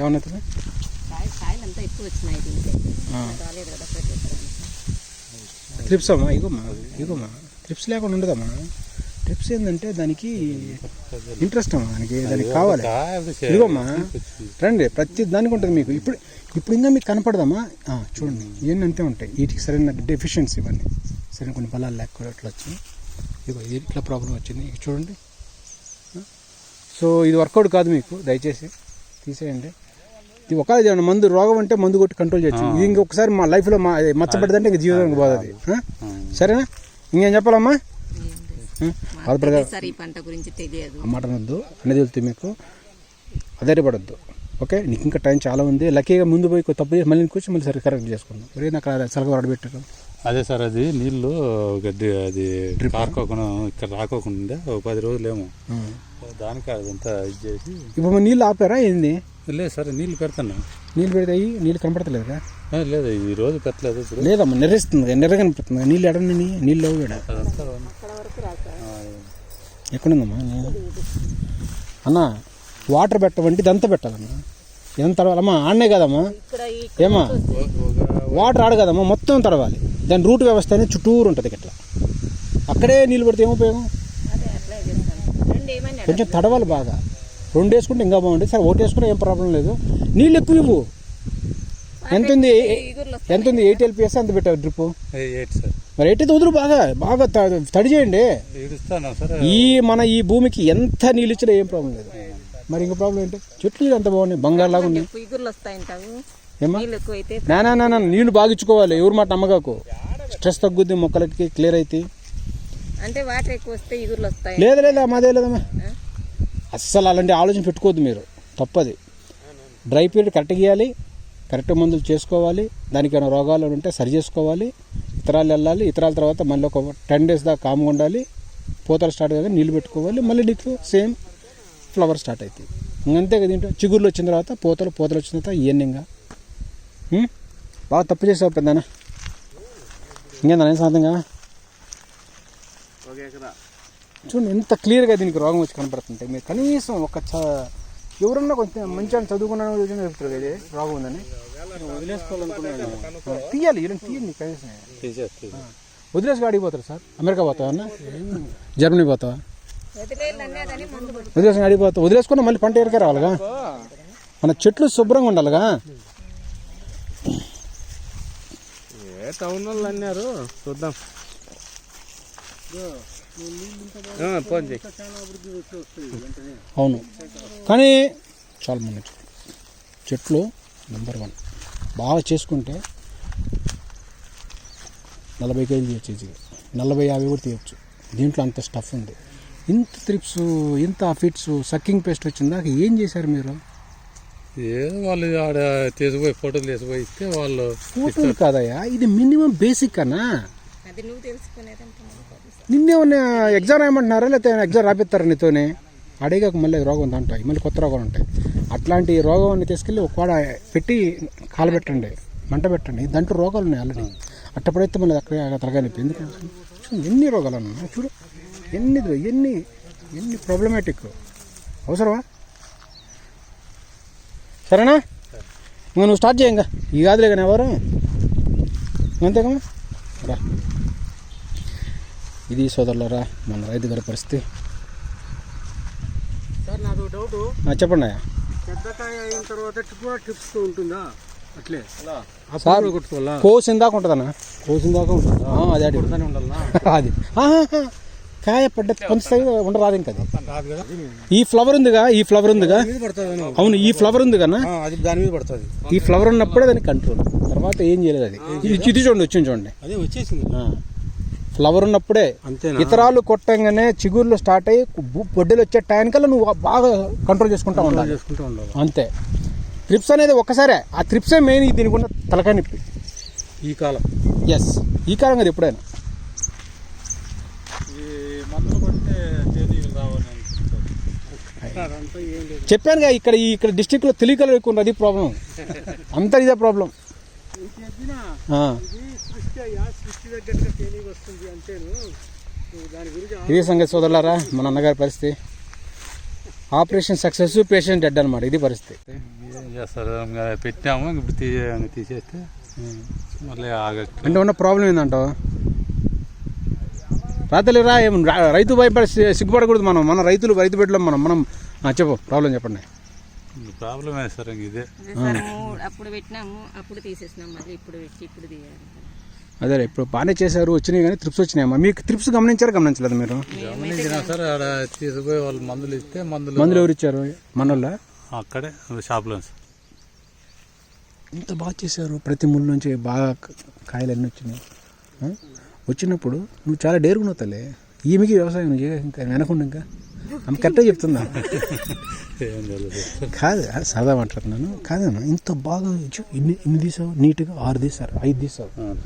ఏమన్నది కాయ కాయలు అంతా ఎక్కువ వచ్చినాయి దీనికి ఆ. రాలేదు కదా ప్రతి ఒక్కదానికి. ట్రిప్స్ అమ్మా ఇగోమ్మా ఇగోమ్మా ట్రిప్స్ లేకుండా ఉండదమ్మా ట్రిప్స్ ఏంటంటే దానికి ఇంట్రెస్ట్ అమ్మా దానికి దానికి కావాలి ఇదిగోమ్మా రండి ప్రతి దానికి ఉంటుంది మీకు ఇప్పుడు ఇప్పుడు ఇంకా మీకు కనపడదమ్మా ఆ, చూడండి ఇవన్నీ అంతే ఉంటాయి వీటికి సరైన డెఫిషియన్సీ ఇవన్నీ సరైన కొన్ని బలాలు లేకపోతే అట్లా వచ్చింది ఇదిగో ఇది ఇట్లా ప్రాబ్లం వచ్చింది చూడండి? సో ఇది వర్కౌట్ కాదు మీకు దయచేసి తీసేయండి ఇది ఒక ఏమన్నా మందు రోగం అంటే మందు కొట్టి కంట్రోల్ చేయొచ్చు. ఇది ఇంకొకసారి మా లైఫ్లో మా అది మచ్చబడ్డదంటే ఇంక జీవితానికి పోతుంది ఆ? సరేనా? ఇంకేం చెప్పాలమ్మా? ఈసారి ఈ పంట గురించి తెలియదు. ఆ మాట అనొద్దు. అనేది వెళ్తే మీకు. అధైర్యపడద్దు. ఓకే? నీకు ఇంకా టైం చాలా ఉంది. లక్కీగా ముందు పోయి కొ- తప్పు చేసి మళ్ళీ కూర్చొని మళ్ళీ సరే కరెక్ట్ చేసుకుందాం. మరి నాకు అక్కడ సలహా వాడబెట్టారు అదే సార్ అది నీళ్ళు గడ్డి అది కారుకోకుండా ఇక్కడ రాకోకుండా ఒక పది రోజులేమో దానికి అదంతా ఇది చేసి. ఇప్పుడు నీళ్ళు ఆపారా ఏంది? లేదు సార్ నీళ్ళు పెడతాను నీళ్ళు పెడితే అయ్యి నీళ్ళు కనపడతలేదురా ఆ, లేదు ఈ రోజు పెట్టలేదు ఇప్పుడు. లేదమ్మా నెర్రేస్తుంది నెర్ర కనిపిస్తుంది నీళ్ళు ఎడండి నీ నీళ్ళు లేవు ఎక్కడుందమ్మా? నీళ్ళు? అన్న వాటర్ పెట్టవంటే ఇదంతా పెట్టాలమ్మా. ఇదంతా తడవాలమ్మా ఆడనే కదమ్మా. ఇక్కడ ఈ ఏమా? వాటర్ ఆడ కదమ్మా మొత్తం తడవాలి. దాని రూట్ వ్యవస్థ అనేది చుట్టూరు ఉంటుంది ఇట్లా అక్కడే నీళ్ళు పడితే ఏం ఉపయోగం కొంచెం తడవాలి బాగా. రెండు వేసుకుంటే ఇంకా బాగుంటుంది. సరే ఒకటి వేసుకుంటే ఏం ప్రాబ్లం లేదు. నీళ్ళు ఎక్కువ ఇవ్వు. ఎంత ఉంది? ఎంత ఉంది? ఎయిట్ ఎల్పిఎస్ అంత పెట్టావు డ్రిప్ మరి ఎయిట్ అయితే వదులు బాగా. బాగా తడి చేయండి. ఈ మన ఈ భూమికి ఎంత నీళ్ళు ఇచ్చినా ఏం ప్రాబ్లం లేదు. మరి ఇంకో ప్రాబ్లం ఏంటి? చెట్లు ఎంత బాగున్నాయి. బంగారు లాగా ఉన్నాయి. ఏమా నా నా నా, నా నీళ్ళు బాగా ఇచ్చుకోవాలి ఎవరి మాట నమ్మగాకు? స్ట్రెస్ తగ్గుద్ది మొక్కలకి క్లియర్ అవుతాయి అంటే వాటర్ ఎక్కువ వస్తే ఇగుర్లు వస్తాయి? లేదు లేదా మాదే లేదమ్మా? అస్సలు అలాంటి ఆలోచన పెట్టుకోవద్దు మీరు. తప్పది. డ్రై పీరియడ్ కరెక్ట్ గీయాలి. కరెక్ట్ మందులు చేసుకోవాలి. దానికి ఏమైనా రోగాలు ఉంటే సరి చేసుకోవాలి. ఇతరాలు వెళ్ళాలి. ఇతరాల తర్వాత మళ్ళీ ఒక టెన్ డేస్ దాకా కామ్గా ఉండాలి. పూతలు స్టార్ట్ కాగా నీళ్ళు పెట్టుకోవాలి. మళ్ళీ నీకు సేమ్ ఫ్లవర్ స్టార్ట్ అవుతాయి ఇంకంతే కదా ఏంటో? చిగుర్లు వచ్చిన తర్వాత పూతలు పూతలు వచ్చిన తర్వాత ఉం? బాగా తప్పు చేసావు పెద్దనా ఇంకేందా నేను సాధంగా చూడండి ఎంత క్లియర్గా దీనికి రోగం వచ్చి కనపడుతుంటే మీరు కనీసం ఒక చ ఎవరన్నా కొంచెం మంచిగా చదువుకున్న చెప్తారు కదా రోగం ఉందని వదిలేసుకోవాలనుకున్నాను తీయాలి ఇలా తీయండి కనీసం వదిలేసి పోతారు సార్ అమెరికా పోతావా అన్న జర్మనీ పోతావా. వదిలేసి అడిగిపోతావు వదిలేసుకున్న మళ్ళీ పంట ఎరికే రావాలిగా మన చెట్లు శుభ్రంగా ఉండాలిగా ఏ టౌన్ వాళ్ళు అన్నారు? చూద్దాం. ఫోన్ చేయి. అవును. కానీ చాలా మంది చెట్లు. నెంబర్ వన్ బాగా చేసుకుంటే నలభై కేజీలు తీయచ్చు ఈజీగా నలభై యాభై కూడా తీయచ్చు. దీంట్లో అంత స్టఫ్ ఉంది. ఇంత త్రిప్స్ ఇంత ఫిట్స్ సక్కింగ్ పేస్ట్ వచ్చిందా ఏం చేశారు మీరు? ఏదో వాళ్ళు ఆడ తీసిపోయి ఫోటోలు తీసిపోయి ఇస్తే వాళ్ళు ఫోటోలు కాదయ్యా? ఇది మినిమం బేసిక్ అన్నా అది నువ్వు నిన్నేమన్నా ఎగ్జామ్ రాయమంటున్నారా? లేకపోతే ఎగ్జామ్ రాపిస్తారా నీతోనే? అడిగాక మళ్ళీ రోగం ఉంది అంటాయి. మళ్ళీ కొత్త రోగాలు ఉంటాయి. అట్లాంటి రోగాన్ని తీసుకెళ్ళి ఒక వాడ పెట్టి కాలబెట్టండి మంట పెట్టండి. దాంట్లో రోగాలు ఉన్నాయి ఆల్రెడీ అట్టపడైతే మళ్ళీ అక్కడ తలగా నొప్పి ఎందుకు? చూడు ఎన్ని రోగాలు అన్నా చూడు. ఎన్ని ఎన్ని ఎన్ని ప్రాబ్లమాటిక్ అవసరమా? సరేనా? ఇంకా నువ్వు స్టార్ట్ చేయంగా ఈ కాదులే కానీ ఎవరు? అంతేకమ్మా రా. ఇది సోదరులరా మన రైతు గారి పరిస్థితి. సార్ నాకు డౌట్ ఆ, చెప్పండి అయ్యా. పెద్దకాయ అయిన తర్వాత కూడా టిప్స్ ఉంటుందా? అట్లే. సార్ కోసిన దాకా ఉంటుందన్న? కోసిన దాకా ఉంటుంది? ఆ, అదే అది. కాయ పడ్డ కొంత ఉండరాదు ఇంకా అది. కదా. ఈ ఫ్లవర్ ఉందిగా ఈ ఫ్లవర్ ఉందిగా? అవును ఈ ఫ్లవర్ ఉంది కన్నా అది దాని మీద పడుతుంది. ఈ ఫ్లవర్ ఉన్నప్పుడే దానికి కంట్రోల్ తర్వాత ఏం చేయలేదు అది. ఇది చూడండి వచ్చింది చూడండి. అదే వచ్చేసింది. ఫ్లవర్ ఉన్నప్పుడే ఇతరాలు కొట్టంగానే చిగుర్లు స్టార్ట్ అయ్యి బొడ్డలు వచ్చే టైంకల్లా నువ్వు బాగా కంట్రోల్ చేసుకుంటా ఉండాలి. అంతే. ట్రిప్స్ అనేది ఒక్కసారే. ఆ ట్రిప్సే మెయిన్ దీనికి ఉన్న తలకాయ నొప్పి. ఈ కాలం. ఎస్ ఈ కాలం కదా ఎప్పుడైనా. మందులు కొట్టే తేదీలు లేదు చెప్పానుగా ఇక్కడ ఇక్కడ డిస్టిక్లో తెలియకలు ఎక్కువ ఉంది అది ప్రాబ్లం అంతా ఇదే ప్రాబ్లం చెప్పినా. ఇది సంగతి సోదరులారా మన అన్నగారి పరిస్థితి. ఆపరేషన్ సక్సెస్ పేషెంట్ డెడ్ అనమాట ఇది పరిస్థితి. పెట్టాము ఇప్పుడు తీసేస్తే మళ్ళీ ఆగస్టు అంటే ఉన్న ప్రాబ్లం ఏందంటావు? రాతలే రా ఏం రైతు భయపడి సిగ్గుపడకూడదు మనం. మన రైతులు రైతు బిడ్డలం మనం. మనం చెప్పు ప్రాబ్లం చెప్పండి. ప్రాబ్లం సార్ ఇదే. అప్పుడు పెట్టినాము అప్పుడు తీసేసినాం మళ్ళీ ఇప్పుడు పెట్టి ఇప్పుడు తీయాలి. అదే ఇప్పుడు బాగానే చేశారు వచ్చినాయి కానీ ట్రిప్స్ వచ్చినాయమ్మా మీకు ట్రిప్స్ గమనించారా గమనించలేదు మీరు? గమనించిన సార్ ఆడ తీసుకుపోయి వాళ్ళు మందులు ఇస్తే మందులు మందులు ఎవరు ఇచ్చారు? మనోళ్ళ? అక్కడే షాప్లో సార్. ఇంత బాగా చేశారు ప్రతి ముళ్ళు నుంచి బాగా కాయలు అన్నీ వచ్చినాయి? వచ్చినప్పుడు నువ్వు చాలా డేరుగున్నావు తల్లి. ఈమెకి వ్యవసాయం నువ్వు చేయ- ఇంకా వెనకుండా ఇంకా? ఆమె కరెక్ట్గా చెప్తుందా? కాదు సరదా మాట్లాడుతున్నాను. కాదన్నా ఇంత బాగా ఇచ్చు- ఇన్ని ఇన్ని తీసావు? నీట్గా ఆరు తీసారు ఐదు తీసావు.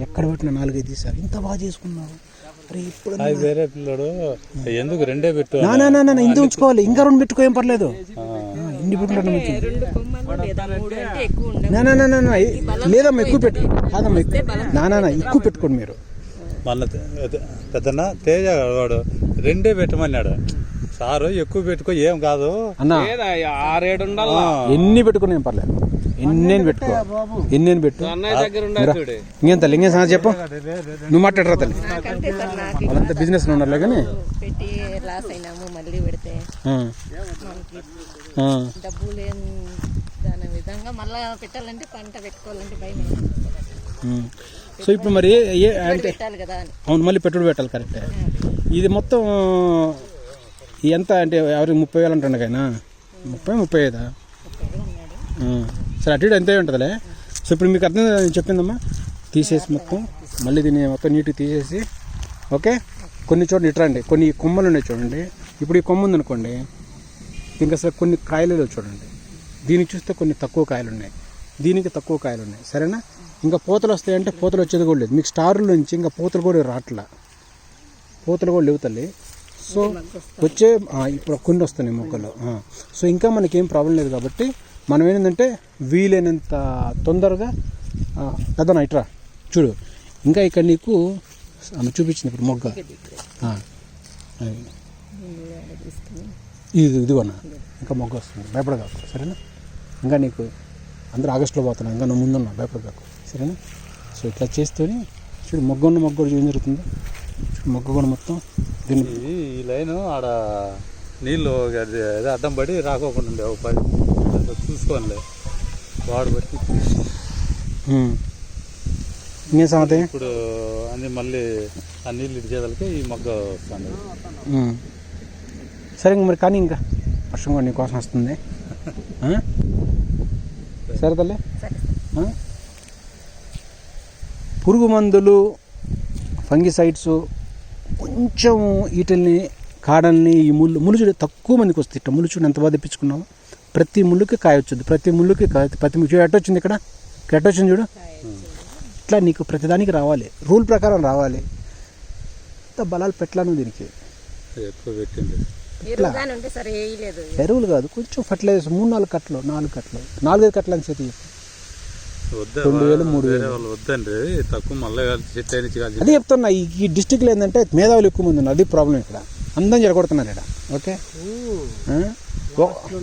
ఎక్కడ పెట్టినా నాలుగైదు తీసారు. ఇంత బాగా చేసుకున్నావు. అరే ఇప్పుడు అది వేరే పిల్లడు. ఎందుకు రెండే పెట్టు నా నా నా నా, ఇంత ఉంచుకోవాలి. ఇంకా రెండు పెట్టుకో ఏం పర్లేదు. ఇన్ని పెట్టుకుంటాను లేదమ్మా ఎక్కువ పెట్టు. కాదమ్మా ఎక్కువ నా నా నా ఎక్కువ పెట్టుకోండి మీరు. మన పెద్దన్న తేజ వాడు రెండే పెట్టమన్నాడు. సారు ఎక్కువ పెట్టుకో ఏం కాదు. అన్న. ఆరేడు ఉండాలి? ఎన్ని పెట్టుకుని ఏం పర్లేదు. ఎన్నేని పెట్టుకో. ఎన్నేని పెట్టు. అన్నయ్య దగ్గర ఉండాలి చూడు. ఇంకేం తల్లి ఇంకేం సంగతి చెప్పు. నువ్వు మాట్లాడరా తల్లి. వాళ్ళంతా బిజినెస్ ఉన్నారులే కానీ. పెట్టి లాస్ అయినాము మళ్ళీ పెడితే. ఆ, మనకి ఆ. డబ్బు లేని దాని విధంగా మళ్ళీ పెట్టాలంటే పంట పెట్టుకోవాలంటే భయం. సో ఇప్పుడు మరి ఏ- అంటే అవును మళ్ళీ పెట్టుబడి పెట్టాలి కరెక్టే ఇది మొత్తం ఎంత అంటే ఎవరికి ముప్పై వేలు అంటుండే ముప్పై ముప్పై ఐదా. సరే అటు ఇటు ఎంతే ఉంటుందిలే. సో ఇప్పుడు మీకు అర్థం చెప్పిందమ్మా. తీసేసి మొత్తం మళ్ళీ దీన్ని మొత్తం నీట్గా తీసేసి ఓకే? కొన్ని చోట్ల ఇట్రండి కొన్ని కొమ్మలు ఉన్నాయి చూడండి. ఇప్పుడు ఈ కొమ్మ ఉంది అనుకోండి దీనికి అసలు కొన్ని కాయలు చూడండి. దీనికి చూస్తే కొన్ని తక్కువ కాయలు ఉన్నాయి. దీనికి తక్కువ కాయలు ఉన్నాయి. సరేనా? ఇంకా పూతలు వస్తాయంటే పూతలు వచ్చేది కూడా లేదు. మీకు స్టార్ల నుంచి ఇంకా పూతలు కూడా రావట్లా పూతలు కూడా లేవు తల్లి. సో వచ్చే ఇప్పుడు కొన్ని వస్తున్నాయి మొక్కలు. సో ఇంకా మనకేం ప్రాబ్లం లేదు కాబట్టి మనం ఏంటంటే వీలైనంత తొందరగా కదా పెద్దనా ఇట్రా చూడు ఇంకా ఇక్కడ నీకు ఆమె చూపించింది ఇప్పుడు మొగ్గ. ఇది ఇదిగోనా. ఇంకా మొగ్గ వస్తుంది. భయపడగాకు సరేనా? ఇంకా నీకు అందరూ ఆగస్టులో పోతున్నా ఇంకా నువ్వు ముందున్నా భయపడగాకు సరేనా? సో ఇట్లా చేస్తూనే చూడు మొగ్గ ఉన్న మొగ్గ కూడా ఏం జరుగుతుంది. చూడు మొగ్గ కూడా మొత్తం దీన్ని ఈ లైన్ ఆడ నీళ్ళు అది ఏదో అడ్డం పడి రాకోకుండా ఉండే ఒక పది చూసుకోనిలే వాడు బట్టి. ఇంకేం సంగతి? ఇప్పుడు అన్ని మళ్ళీ ఆ నీళ్ళు ఇచ్చేదానికి ఈ మొగ్గ వస్తుంది. సరే ఇంక మరి కానీ ఇంకా వర్షం కూడా నీకోసం వస్తుంది. ఆ? సరే. తల్లి? పురుగు మందులు ఫంగిసైడ్స్ కొంచెం వీటిల్ని కాడల్ని ఈ ముళ్ళు ముళ్ళు చూడు తక్కువ మందికి వస్తుంది ఇట్లా ముళ్ళు చూడు ఎంత బాగా తెప్పించుకున్నాము ప్రతి ముళ్ళుకి కాయ వచ్చింది ప్రతి ముళ్ళుకి కాయ ప్రతి చూడు ఎట్ట వచ్చింది ఇక్కడ? ఇక్కడ ఎట్ట వచ్చింది చూడు? ఇట్లా నీకు ప్రతిదానికి రావాలి. రూల్ ప్రకారం రావాలి. ఇంత బలాలు పెట్టలాను దీనికి. ఎరువులు కాదు కొంచెం ఫర్టిలైజర్స్ మూడు నాలుగు కట్టలు నాలుగు కట్టలు నాలుగైదు కట్టలు అని చెప్పి చెప్పు. రెండు వేలు, మూడు వాళ్ళు వద్దండి. తక్కువ మళ్ళీ అదే చెప్తున్నా ఈ డిస్టిక్లో ఏంటంటే మేధావులు ఎక్కువ మంది ఉన్నారు. అది ప్రాబ్లం ఇక్కడ. అందరం జరగొడుతున్నారు ఇక్కడ. ఓకే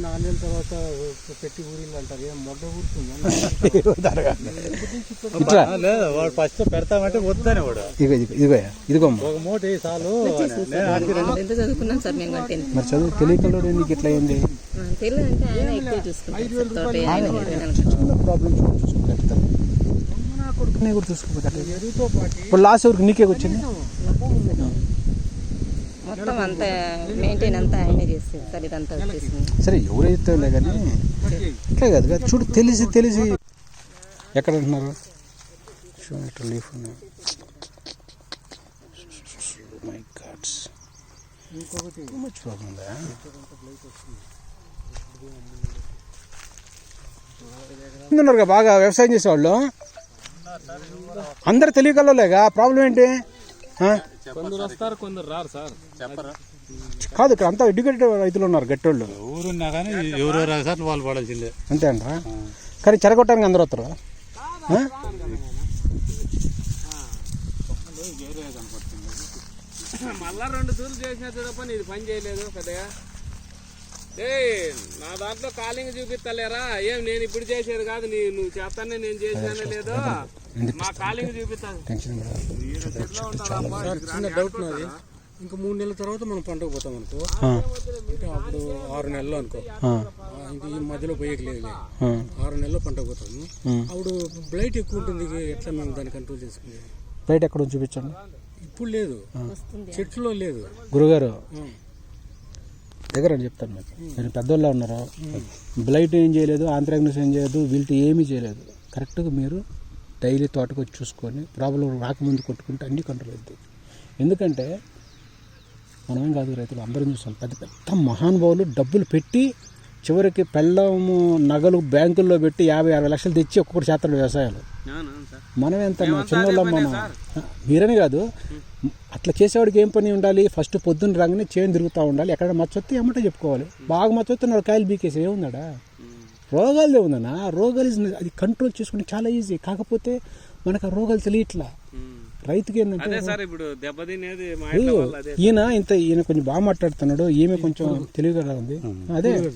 నాణ్యం తర్వాత పెట్టి ఫస్ట్ పెడతామంటే వద్దని వాడు. ఇదిగో ఇదిగో ఇదిగో. ఒక మూట ఎంత సార్ మేము మరి చదువు తెలియకలో నీకు ఇట్లా అయింది? తెలియదు అంటే ఆయన ఎక్కువ చూసుకుంటారు సార్ కొడుకునే కూడా చూసుకోపోతే ఇప్పుడు లాస్ట్ ఎవరికి నీకే వచ్చింది? మొత్తం అంతా మెయింటైన్ అంతా ఆయనే చేస్తారు సార్ ఇదంతా వచ్చేసింది. సరే ఎవరైతే కానీ ఇట్లా కాదు కదా చూడు తెలిసి తెలిసి. ఎక్కడ అంటున్నారు చూడండి leaf my gods much problem ఉందా? ఉన్నారు బాగా వ్యవసాయం చేసేవాళ్ళు? అందరు తెలియకల్లోలేగా ప్రాబ్లం ఏంటి? ఆ? కొందరు వస్తారు కొందరు రారు సార్. చెప్పరా? కాదు ఇక్కడ అంతా ఎడ్యుకేటెడ్ రైతులు ఉన్నారు గట్టోళ్ళు. ఎవరున్నా కానీ ఎవరు సార్లు వాళ్ళు పడాల్సిందే. అంతే అంటారా? కానీ చెరగొట్టడానికి అందరూ వస్తారు? ఆ? మళ్ళా రెండు దూరం చేసిన చూడ పని ఇది పని చేయలేదు పెద్దగా. ఏయ్ నా దాంట్లో కాలింగ్ చూపిస్తలేరా ఏం నేను ఇప్పుడు చేసేది కాదు నీ నువ్వు చేస్తానే నేను చేసానే లేదో. మా కాలింగ్ చూపిస్తాను చిన్న డౌట్ నాది. ఇంకా మూడు నెలల తర్వాత మనం పంటకు పోతాం అనుకో. ఆ, అంటే అప్పుడు ఆరు నెలలు అనుకో. ఇంక ఈ మధ్యలో పోయేయట్లేదు ఆ. ఆరు నెలల్లో పంటకు పోతాము. అప్పుడు బ్లైట్ ఎక్కువ ఉంటుంది ఎట్లా మేము దాన్ని కంట్రోల్ చేసుకునేది బయట ఎక్కడ చూపించండి. ఇప్పుడు లేదు. వస్తుంది చెట్టులో లేదు. గురుగారు. దగ్గర అని చెప్తాను మీకు. నేను పెద్దోళ్ళ ఉన్నారు? బ్లైట్ ఏం చేయలేదు ఆంథ్రాగ్నస్ ఏం చేయలేదు వీళ్ళకి ఏమీ చేయలేదు. కరెక్ట్గా మీరు డైలీ తోటకు వచ్చి చూసుకొని ప్రాబ్లం రాకముందు కొట్టుకుంటే అన్నీ కంట్రోల్ అవుతాయి ఎందుకంటే మనమేం కాదు రైతులు అందరం చూస్తాం పెద్ద పెద్ద మహానుభావులు డబ్బులు పెట్టి చివరికి పెళ్ళము నగలు బ్యాంకుల్లో పెట్టి యాభై అరవై లక్షలు తెచ్చి ఒక్కొక్కటి చేస్తాడు వ్యవసాయాలు. మనం ఎంత చిన్నోళ్ళం మనం. మీరని కాదు. అట్లా చేసేవాడికి ఏం పని ఉండాలి? ఫస్ట్ పొద్దున్న రాగానే చేను తిరుగుతూ ఉండాలి. ఎక్కడ మచ్చొత్తే ఏమంటే చెప్పుకోవాలి. బాగా మచ్చొత్తే నాలుగు కాయలు బీకేసి ఏముందాడా? రోగాలు ఏముందన్నా రోగాలు అది కంట్రోల్ చేసుకుని చాలా ఈజీ కాకపోతే మనకు ఆ రోగాలు తెలియట్లా. రైతుకి ఏంటంటే ఈయన ఇంత ఈయన కొంచెం బాగా మాట్లాడుతున్నాడు. ఈమె కొంచెం తెలివిగా ఉంది. అదే.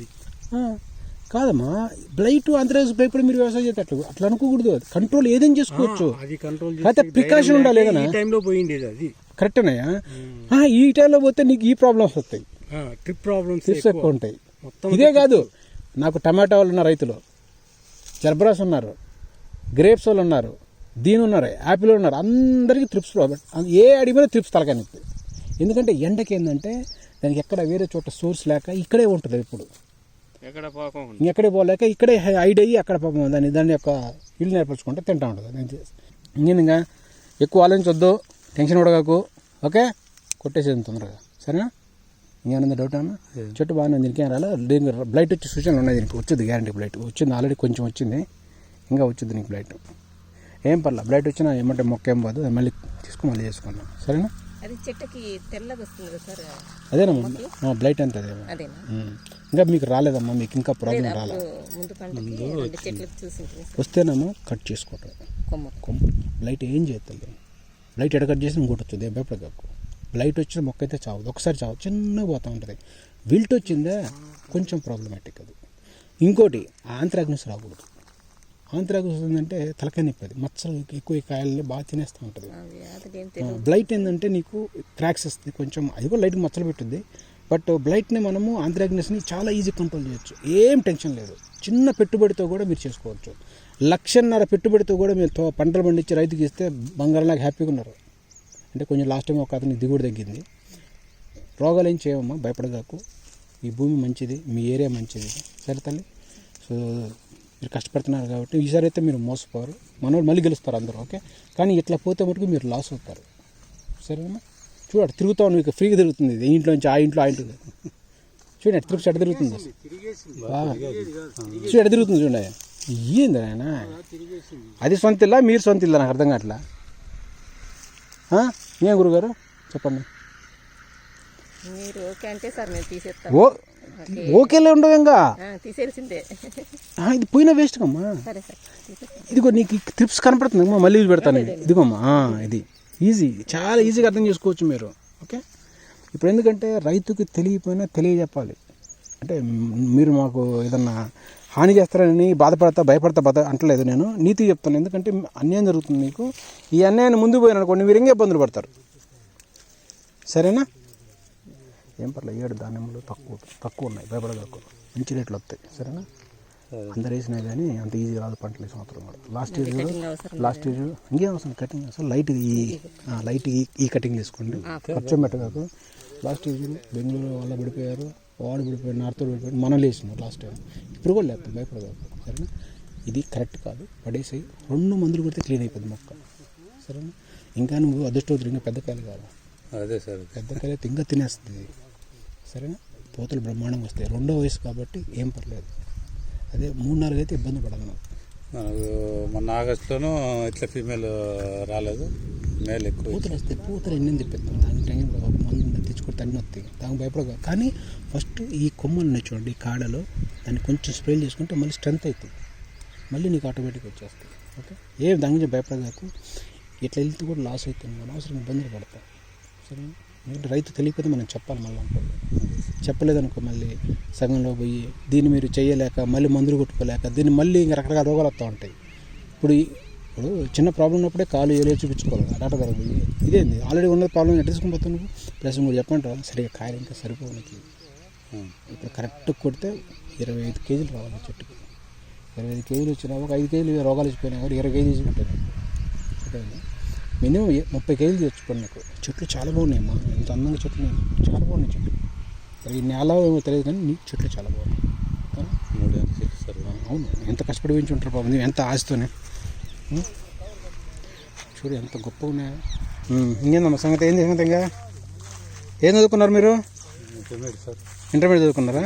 కాదమ్మా బ్లైట్ అంతరేజ్ భయపడి మీరు వ్యవసాయం చేస్తే అట్లా అట్లా అనుకోకూడదు కంట్రోల్ ఏదైనా చేసుకోవచ్చు. అది కంట్రోల్ అయితే ప్రికాషన్ ఉండాలి. ఏదైనా టైంలో పోయిండేది అది. కరెక్టేనయ్యా ఈ టైంలో పోతే నీకు ఈ ప్రాబ్లమ్స్ వస్తాయి. ట్రిప్ ప్రాబ్లమ్స్ టిప్స్ ఎక్కువ. ఉంటాయి. ఇదే కాదు నాకు టమాటా వాళ్ళు ఉన్న రైతులు జర్బరాస్ ఉన్నారు గ్రేప్స్ వాళ్ళు ఉన్నారు దీని ఉన్నారు యాపిల్ ఉన్నారు అందరికీ త్రిప్స్ ప్రాబ్లం ఏ అడిగినా త్రిప్స్ తలకానిస్తుంది ఎందుకంటే ఎండకి ఏంటంటే దానికి ఎక్కడ వేరే చోట సోర్స్ లేక ఇక్కడే ఉంటుంది ఇప్పుడు. ఎక్కడ పోలేక ఇక్కడే హైడ్ అయ్యి అక్కడ పాపం దాన్ని దాని యొక్క ఇల్లు నేర్పరచుకుంటే తింటా ఉంటుంది. నేను చేసి ఇంకేం ఇంకా? ఎక్కువ ఆలోచించొద్దు. Tension పడగాకు okay? కొట్టేసేది తొందరగా. సరేనా? ఇంకేమైనా డౌట్ అన్న చెట్టు బాగానే ఉంది. దీనికి ఏం రాలే? దీనికి బ్లైట్ వచ్చే సూచనలు ఉన్నాయి దీనికి. వచ్చింది గ్యారంటీ బ్లైట్ వచ్చింది ఆల్రెడీ కొంచెం వచ్చింది. ఇంకా వచ్చింది నీకు బ్లైట్ ఏం పర్లేదు బ్లైట్ వచ్చినా ఏమంటే మొక్క ఏం పోదు. అది మళ్ళీ తీసుకుని మళ్ళీ చేసుకున్నాం సరేనా? అది చెట్టుకి తెల్లగా వస్తుంది కదా సార్. అదేనమ్మా బ్లైట్ అంతే అదే అదేనా. ఇంకా మీకు రాలేదమ్మా మీకు ఇంకా ప్రాబ్లం రాలే. అప్పుడు ముందు పంటకి రెండు చెట్లకు చూసి ఉంటుంది సార్. వస్తేనేమో కట్ చేసుకోవటం. కొమ్మ. లైట్ ఏం చేస్తుంది లైట్ ఎడ కట్ చేసి ఇంకోటి వచ్చింది ఏం భయపడకు లైట్ వచ్చిన మొక్క అయితే చావదు. ఒకసారి చావు చిన్నగా పోతూ ఉంటుంది. విల్ట్ వచ్చిందే కొంచెం ప్రాబ్లమాటిక్ అది. ఇంకోటి ఆంత్రాగ్నస్ రాకూడదు. ఆంత్రాగ్నస్ ఏంటంటే తలకాయ నొప్పి మచ్చలు ఎక్కువ ఈ కాయల్ని బాగా తినేస్తూ ఉంటుంది. బ్లైట్ ఏంటంటే నీకు క్రాక్స్ వస్తుంది కొంచెం అది కూడా లైట్గా మచ్చలు పెట్టుద్ది. బట్ బ్లైట్ని మనము ఆంధ్రాగ్నెస్ని చాలా ఈజీ కంట్రోల్ చేయొచ్చు. ఏం టెన్షన్ లేదు. చిన్న పెట్టుబడితో కూడా మీరు చేసుకోవచ్చు. లక్షన్నర పెట్టుబడితో కూడా మీరు తో- పంటలు పండించి రైతుకి ఇస్తే బంగారంలాగా హ్యాపీగా ఉన్నారు. అంటే కొంచెం లాస్ట్ టైం ఒక అతనికి దిగుబడి తగ్గింది. రోగాలు ఏం చేయమమ్మా భయపడగాకు. ఈ భూమి మంచిది మీ ఏరియా మంచిది. సరే తల్లి. సో మీరు కష్టపడుతున్నారు కాబట్టి ఈసారి అయితే మీరు మోసపోరు. మనోళ్ళు మళ్ళీ గెలుస్తారు అందరూ ఓకే? కానీ ఇట్లా పోతే మటుకు మీరు లాస్ అవుతారు. సరేనా చూడండి తిరుగుతా ఉన్నావు ఇక ఫ్రీగా తిరుగుతుంది ఇది. ఈ ఇంట్లో నుంచి ఆ ఇంట్లో. ఆ ఇంట్లో చూడండి ఎట్ట తిరుగుతుంది. ఎట్ట తిరుగుతుంది బాగా. చూడు ఎట్ట తిరుగుతుంది చూడండి ఏంది ఆయన అది సొంత ఇల్లా మీరు సొంత ఇల్లా నాకు అర్థం కావట్లా? ఏం గురుగారు? చెప్పండి. మీరు ఓకే అంటే సార్ మేము తీసేస్తాం. ఓ ఓకేలే ఉండవు ఇంకా. ఆ, ఇది పోయిన వేస్ట్ కమ్మా. సరే సార్ తీసేస్తాం. ఇదిగో నీకు ట్రిప్స్ కనపడుతుంది అమ్మా మళ్ళీ పెడతాను. ఇదిగోమ్మా ఇది. ఈజీ చాలా ఈజీగా అర్థం చేసుకోవచ్చు మీరు ఓకే? ఇప్పుడు ఎందుకంటే రైతుకి తెలియకపోయినా తెలియజెప్పాలి. అంటే మీరు మాకు ఏదన్నా హాని చేస్తారని బాధపడతా భయపడతా బాధ అంటలేదు నేను. నీతి చెప్తాను ఎందుకంటే అన్యాయం జరుగుతుంది నీకు. ఈ అన్యాయాన్ని ముందు పోయిన అనుకోండి మీరు ఇంకా ఇబ్బందులు పడతారు. సరేనా? ఏం పర్లేదు ఏడు ధాన్యములు తక్కువ తక్కువ ఉన్నాయి భయపడగలకు మంచి రేట్లు వస్తాయి. సరేనా? అందరు వేసినా కానీ అంత ఈజీ రాదు పంటలు ఈ సంవత్సరం కూడా. లాస్ట్ ఇయర్ లాస్ట్ ఇయర్ ఇంకేం అవసరం? కటింగ్ అసలు లైట్ ఈ లైట్ ఈ ఈ కటింగ్ తీసుకోండి ఖర్చు పెట్టగాకు లాస్ట్ ఇయర్ బెంగళూరు వాళ్ళ పడిపోయారు వాడు పడిపోయారు నార్త్ పడిపోయారు మనం లేచినారు లాస్ట్ టైం ఇప్పుడు కూడా లేస్తాం భయపడగాకు సరేనా? ఇది కరెక్ట్ కాదు. పడేసి రెండు మందులు కొడితే క్లీన్ అయిపోద్ది మొక్క. సరేనా? ఇంకా నువ్వు అదృష్టవంతుడు ఇంకా పెద్ద కాయలు కాదు అదే సార్. పెద్ద కాయలు అయితే ఇంకా తినేస్తుంది. సరేనా? పోతలు బ్రహ్మాండంగా వస్తాయి. రెండో వయసు కాబట్టి ఏం పర్లేదు. అదే మూడు నాలుగు అయితే ఇబ్బంది పడదు నాకు మనకు మొన్న ఆగస్టులోనూ ఇట్లా ఫీమేల్ రాలేదు. మేల్ ఎక్కువ పూతలు వస్తే పూతలు ఎన్ని తిప్పిస్తాం దానికి టైం ఒక మందు తెచ్చుకుంటే అన్నీ వస్తాయి. దానికి భయపడగా కానీ ఫస్ట్ ఈ కొమ్మలు ఉన్నాయి చూడండి ఈ కాడలో. దాన్ని కొంచెం స్ప్రే చేసుకుంటే మళ్ళీ స్ట్రెంత్ అవుతుంది. మళ్ళీ నీకు ఆటోమేటిక్ వచ్చేస్తుంది ఓకే ఏ దాని గురించి భయపడగాకు ఇట్లా వెళ్తే కూడా లాస్ అవుతుంది. అనవసరం ఇబ్బందులు పడతాం. సరేనా? ఎందుకంటే రైతు తెలియకపోతే మనం చెప్పాలి మళ్ళీ అనుకోవాలి చెప్పలేదనుకో మళ్ళీ సగంలో పోయి దీన్ని మీరు చేయలేక మళ్ళీ మందులు కొట్టుకోలేక దీన్ని మళ్ళీ ఇంకా రకరకాల రోగాలు వస్తూ ఉంటాయి. ఇప్పుడు ఇప్పుడు చిన్న ప్రాబ్లం ఉన్నప్పుడే కాలు ఏలే చూపించుకోవాలి. డాక్టర్ గారు పోయి ఇదేంది? ఆల్రెడీ ఉన్న ప్రాబ్లం ఎట్లా పోతాను ప్లస్ మీరు చెప్పంటారా సరిగా కాయలు ఇంకా సరిపోవు ఇప్పుడు కరెక్ట్ కొడితే ఇరవై ఐదు కేజీలు రావాలి చెట్టుకి. ఇరవై ఐదు కేజీలు వచ్చినా ఒక ఐదు కేజీలు రోగాలు వచ్చిపోయినా కూడా ఇరవై కేజీలు ఉంటాయి మినిమం ముప్పై కేజీలు తెచ్చుకోండి నాకు. చెట్లు చాలా బాగున్నాయి అమ్మా ఎంత అందంగా చెట్లు ఉన్నాయి. చాలా బాగున్నాయి చెట్లు. ఈ నేల ఏమో తెలియదు కానీ నీ చెట్లు చాలా బాగున్నాయి. అవును ఎంత కష్టపడి పెంచి ఉంటారు నువ్వు ఎంత ఆశతోనే? చూడు ఎంత గొప్ప ఉన్నాయా. ఇంకేందమ్మా సంగతి? ఏంది సంగతి ఇంకా? ఏం చదువుకున్నారు మీరు? ఇంటర్మీడియట్ చదువుకున్నారా?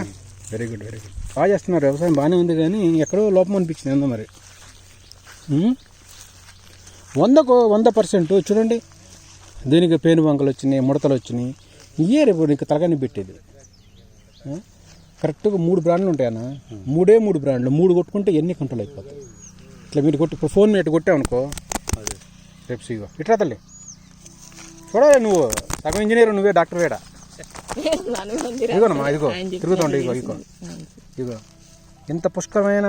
వెరీ గుడ్ వెరీ గుడ్ బాగా చేస్తున్నారు వ్యవసాయం బాగానే ఉంది కానీ ఎక్కడో లోపం అనిపించింది ఏందో మరి? వందకు వంద పర్సెంట్ చూడండి. దీనికి పేను బంకలు వచ్చినాయి ముడతలు వచ్చినాయి. ఇయే రేపు నీకు తలగాని పెట్టేది? కరెక్ట్గా మూడు బ్రాండ్లు ఉంటాయన్నా? మూడే మూడు బ్రాండ్లు. మూడు కొట్టుకుంటే ఎన్ని కంట్రోల్ అయిపోతాయి? ఇట్లా మీరు కొట్టి ఇప్పుడు ఫోన్ మీద కొట్టావనుకో అదే. రేపు సీగో ఇట్లా తల్లి. చూడాలి నువ్వు. సగం ఇంజనీర్ నువ్వే డాక్టర్ వేడా. ఇదిగోనమ్మా ఇదిగో. తిరుగుతుండే ఇగో ఇగో. ఇగో ఇంత పుష్కరమైన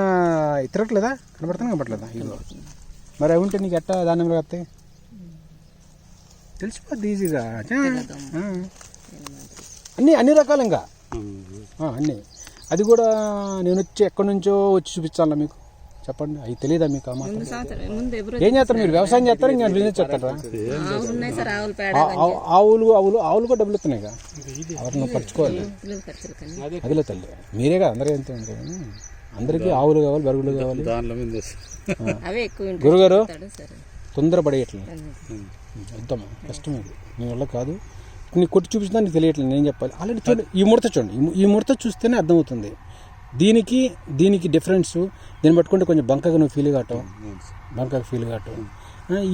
తిరగట్లేదా? కనబడుతున్నా కనబడలేదా ఇగో మరి అవి ఉంటే నీకు ఎట్టా దానిలో వస్తాయి తెలిసిపోద్ది ఈజీగా. అన్ని అన్ని రకాలు ఇంకా ఆ, అన్నీ. అది కూడా నేను వచ్చి ఎక్కడి నుంచో వచ్చి చూపించాలా మీకు? చెప్పండి. అవి తెలియదా మీకు ఏం చేస్తారు మీరు? వ్యవసాయం చేస్తారు? ఇంకా బిజినెస్ చేస్తారా? ఆవులు ఆవుల ఆవులు కూడా డబ్బులు ఇస్తున్నాయి ఎవరు నువ్వు పరుచుకోవాలి. అదిలే తల్లి. మీరే కదా అందరూ ఎంత కానీ అందరికీ ఆవులు కావాలి బరుగులు కావాలి. ఉంటాయి. గురుగారు తొందరపడేయట్లేదు వద్దమ్మా కష్టం ఇది. నీ వల్ల కాదు. నీ కొట్టి చూపించినా నీకు తెలియట్లేదు నేను చెప్పాలి. ఆల్రెడీ చూడండి ఈ ముడత చూడండి. ఈ ముడత చూస్తేనే అర్థమవుతుంది. దీనికి దీనికి డిఫరెన్స్ దీన్ని పట్టుకుంటే కొంచెం బంకగా నువ్వు ఫీల్ కావటం. బంకగా ఫీల్ కావటం.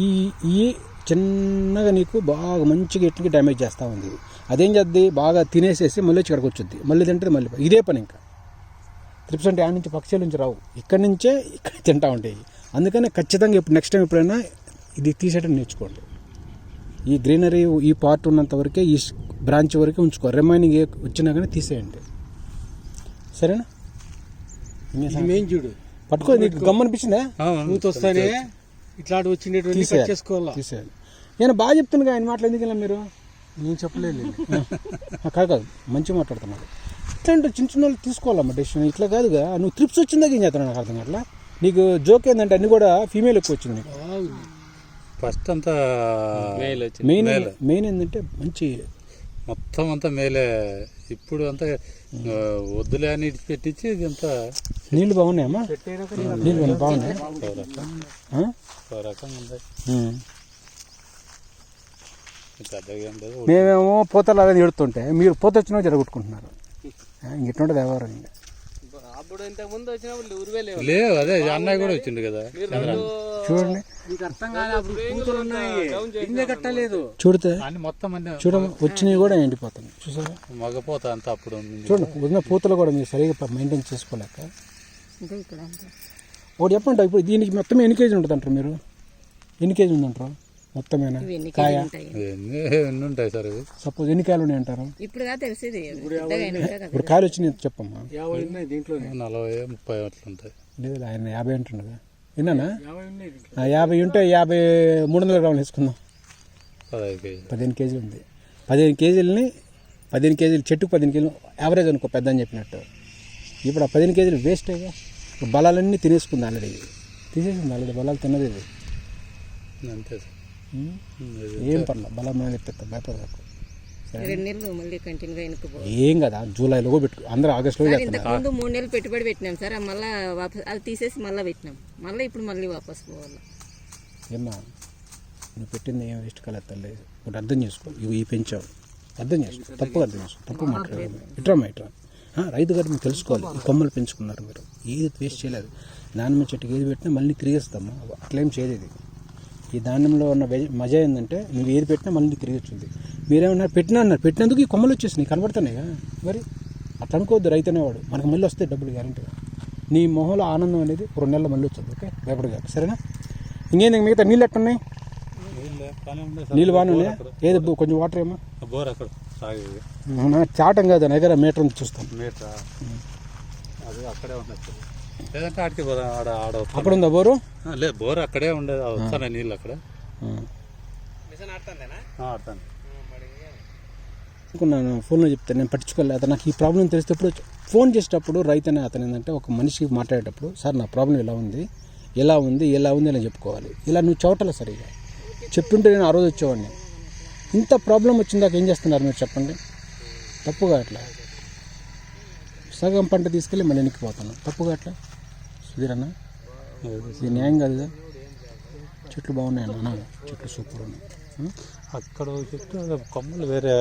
ఈ ఈ చిన్నగా నీకు బాగా మంచిగా ఎట్లకి డ్యామేజ్ చేస్తూ ఉంది. అదేం చేద్ది? బాగా తినేసేసి మళ్ళీ ఇక్కడికి వచ్చింది మళ్ళీ తింటే మళ్ళీ ఇదే పని ఇంకా. త్రిప్స్ అంటే ఆ నుంచి పక్షుల నుంచి రావు. ఇక్కడి నుంచే ఇక్కడ తింటా ఉంటాయి అందుకనే ఖచ్చితంగా ఇప్పుడు నెక్స్ట్ టైం ఎప్పుడైనా ఇది తీసేటట్టు నేర్చుకోండి. ఈ గ్రీనరీ ఈ పార్ట్ ఉన్నంత వరకే ఈ బ్రాంచ్ వరకే ఉంచుకో రిమైనింగ్ ఏ వచ్చినా కానీ తీసేయండి. సరేనా? మెయిన్ చూడు. పట్టుకో నీకు గమ్మనిపించిందా వస్తానే. ఇట్లాంటి వచ్చినటువంటి చేసుకోవాలా? తీసేయాలి. నేను బాగా చెప్తున్నాగా ఆయన మాటలు ఎందుకు మీరు? నేను చెప్పలేదు. కాదు కాదు. మంచిగా మాట్లాడుతున్నాడు ఇట్లాంటి చిన్న చిన్న వాళ్ళు తీసుకోవాలమ్మా డెసిషన్ ఇట్లా కాదుగా. నువ్వు ట్రిప్స్ వచ్చిందాక ఏం చేస్తున్నావు నాకు అర్థం కావట్లా? నీకు జోక్ ఏంటంటే అన్ని కూడా ఫీమేల్ ఎక్కువ వచ్చింది నీకు. ఫస్ట్ అంతా మెయిన్ మెయిన్ ఏంటంటే మంచి మొత్తం అంతా మేలే. ఇప్పుడు అంతా వద్దులే అని పెట్టించి ఇది అంతా నీళ్ళు బాగున్నాయమ్మా నీళ్ళు బాగున్నాయి? మేమేమో పూతలు అలాగే ఎడుతుంటే మీరు పూత వచ్చినా జరగొట్టుకుంటున్నారు ఇంకెట్లుంటుంది వ్యవహారం ఇంకా? అప్పుడు ఇంతకు ముందు వచ్చినప్పుడు లేవు. లేవు అదే అన్నయ్య కూడా వచ్చిండు కదా. చూడండి. నీకు అర్థం కాదు అప్పుడు పూతలు ఉన్నాయి. గింజ కట్టలేదు. చూడితే మొత్తం అన్ని చూడ వచ్చినవి కూడా ఎండిపోతున్నాయి. చూసారా? మగపోత అంతా అప్పుడు ఉంది. చూడండి ఉన్న పూతలు కూడా మీరు సరిగా మెయింటైన్ చేసుకోలేక. ఒకటి చెప్పండి ఇప్పుడు దీనికి మొత్తం ఎన్ని కేజీలు ఉంటుంది అంటారు మీరు? ఎన్ని కేజీలు ఉందంటారు? మొత్తమేనా? కాయ? ఎన్ని? ఉంటాయి సార్ సపోజ్ ఎన్ని కాయలు ఉన్నాయి అంటారు? ఇప్పుడుగా తెలిసేది. ఇప్పుడు కాయలు వచ్చినాయి చెప్పమ్మా. యాభై ఉన్నాయి దీంట్లో నలభై ముప్పై అట్లా ఉంటాయి. లేదు ఆయన యాభై అంటుండగా విన్నానా? యాభై ఉంటే యాభై మూడు వందల గ్రాములు వేసుకుందాం. పదిహేను కేజీలు ఉంది. పదిహేను కేజీలని పదిహేను కేజీలు చెట్టుకు పదిహేను కేజీలు యావరేజ్ అనుకో పెద్ద అని చెప్పినట్టు. ఇప్పుడు ఆ పదిహేను కేజీలు వేస్ట్ అయ్యా ఇప్పుడు బలాలన్నీ తినేసుకుంది ఆల్రెడీ. తీసేసింది ఆల్రెడీ బలాలు తిన్నది ఇది. అంతే ఏం పర్లేదు బలం మీద తెప్పిస్తా భయపడకు రెండు నెలలు మళ్ళీ కంటిన్యూగా వెనుకపో ఏం కదా జూలైలో కూడా పెట్టు అందరూ ఆగస్టులో ముందు మూడు నెలలు పెట్టుబడి పెట్టినాం సార్ మళ్ళీ వాపస్ అది తీసేసి మళ్ళీ పెట్టినాం. మళ్ళీ ఇప్పుడు మళ్ళీ వాపస్ పోవాలి? ఏమ్మా నువ్వు పెట్టింది ఏం వేస్ట్ కాలేదు తల్లి. ఒకటి అర్థం చేసుకో ఇవి ఈ పెంచావు. అర్థం చేసుకో తప్పుగా అర్థం చేసుకో తప్పు మాట్లాడదు ఇట్రా ఆ, రైతు గారు మీరు తెలుసుకోవాలి ఈ కొమ్మలు పెంచుకున్నారు మీరు. ఏది వేస్ట్ చేయలేదు. దానిమ్మ చెట్టుకి ఏది పెట్టినా మళ్ళీ తిరిగిస్తామా? అట్లేం చేయదు ఇది. ఈ ధాన్యంలో ఉన్న మజా ఏంటంటే నువ్వు ఏది పెట్టినా మళ్ళీ తిరిగి వచ్చింది మీరేమన్నారు పెట్టినా అన్నారు పెట్టినందుకు ఈ కొమ్మలు వచ్చేసినాయి కనబడుతున్నాయిగా? మరి అట్లా అనుకోవద్దు రైతు అనేవాడు మనకు మళ్ళీ వస్తాయి డబ్బులు గ్యారంటీగా నీ మొహంలో ఆనందం అనేది రెండు నెలలు మళ్ళీ వచ్చింది ఓకే? భయపడగా సరేనా? ఇంకేంది మిగతా నీళ్ళు ఎట్టున్నాయి నీళ్ళు బాగానే ఉన్నాయా? ఏది కొంచెం వాటర్ ఏమో. బోర్ అక్కడ చాటం కాదు నా దగ్గర మీటర్ ఉంది చూస్తాను. మీటర్? అది అక్కడే ఉన్నట్టు లేదంటే ఆడికి పోదాం ఆడ ఆడ. అక్కడ ఉందా బోరు? లేదు బోర్ అక్కడే ఉండేది. వస్తాను నీళ్ళు అక్కడ. ఆడతాను. అనుకున్నాను ఫోన్లో చెప్తాను నేను పట్టించుకోలేదు. అతను నాకు ఈ ప్రాబ్లం తెలిసేటప్పుడు ఫోన్ చేసేటప్పుడు రైతు అనే అతను ఏంటంటే ఒక మనిషికి మాట్లాడేటప్పుడు సార్ నా ప్రాబ్లం ఇలా ఉంది. ఎలా ఉంది? ఎలా ఉంది? అని చెప్పుకోవాలి. ఇలా నువ్వు చవటలే సరిగా చెప్తుంటే నేను ఆ రోజు వచ్చేవాడిని. ఇంత ప్రాబ్లం వచ్చిందాక ఏం చేస్తున్నారు మీరు చెప్పండి. తప్పుగా అట్లా. సగం పంట తీసుకెళ్ళి మళ్ళీ వెనక్కిపోతాను తప్పుగా అట్లా? సుధీర్ అన్న ఇది న్యాయం కాదుగా చెట్లు బాగున్నాయి అన్న చెట్లు సూపర్ ఉన్నాయి? అక్కడ చెప్తే కొమ్మలు వేరే